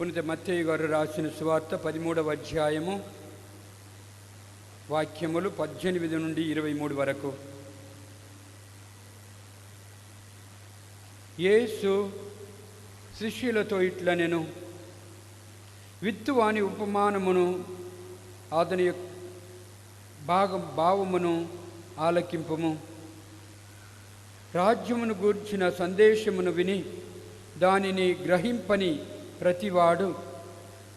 పునిత మత్తయ్య గారు రాసిన సువార్త పదిమూడవ అధ్యాయము వాక్యములు పద్దెనిమిది నుండి ఇరవై మూడు వరకు. యేసు శిష్యులతో ఇట్లా నేను విత్తువాని ఉపమానమును అతని భాగం భావమును ఆలకింపము. రాజ్యమును గూర్చిన సందేశమును విని దానిని గ్రహింపని ప్రతివాడు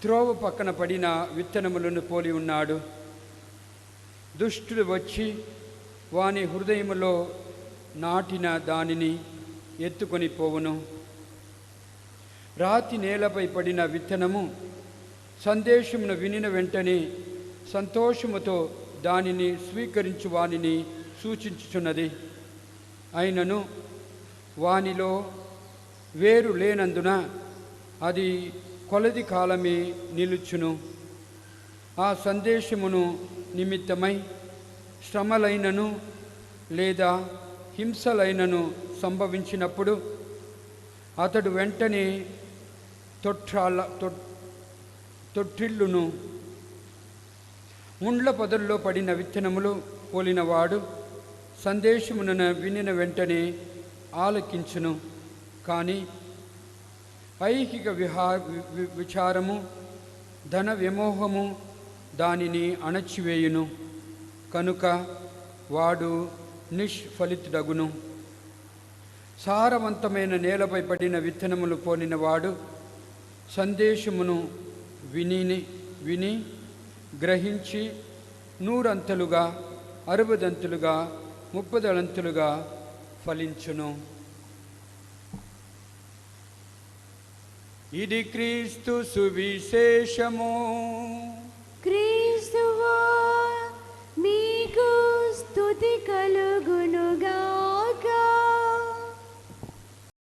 త్రోవ పక్కన పడిన విత్తనములను పోలి ఉన్నాడు. దుష్టుడు వచ్చి వాని హృదయములో నాటిన దానిని ఎత్తుకొని పోవును. రాతి నేలపై పడిన విత్తనము సందేశమును వినిన వెంటనే సంతోషముతో దానిని స్వీకరించు వానిని సూచించుచున్నది. అయినను వానిలో వేరు లేనందున అది కొలది కాలమే నిలుచును. ఆ సందేశమును నిమిత్తమై శ్రమలైనను లేదా హింసలైనను సంభవించినప్పుడు అతడు వెంటనే తొట్టాల తొట్- తొట్టిల్లును ముండ్ల పొదల్లో పడిన విత్తనములు పోలినవాడు సందేశమున వినిన వెంటనే ఆలకించును. కానీ ఐహిక విహా వి- వి- విచారము ధన విమోహము దానిని అణచివేయును. కనుక వాడు నిష్ఫలితుడగును. సారవంతమైన నేలపై పడిన విత్తనములు పోలినవాడు సందేశమును విని విని గ్రహించి నూరంతలుగా అరవదంతులుగా ముప్పదలంతులుగా ఫలించును. ఇది క్రీస్తు సువిశేషము. క్రీస్తువో మీకు స్థుతి కలుగునుగా.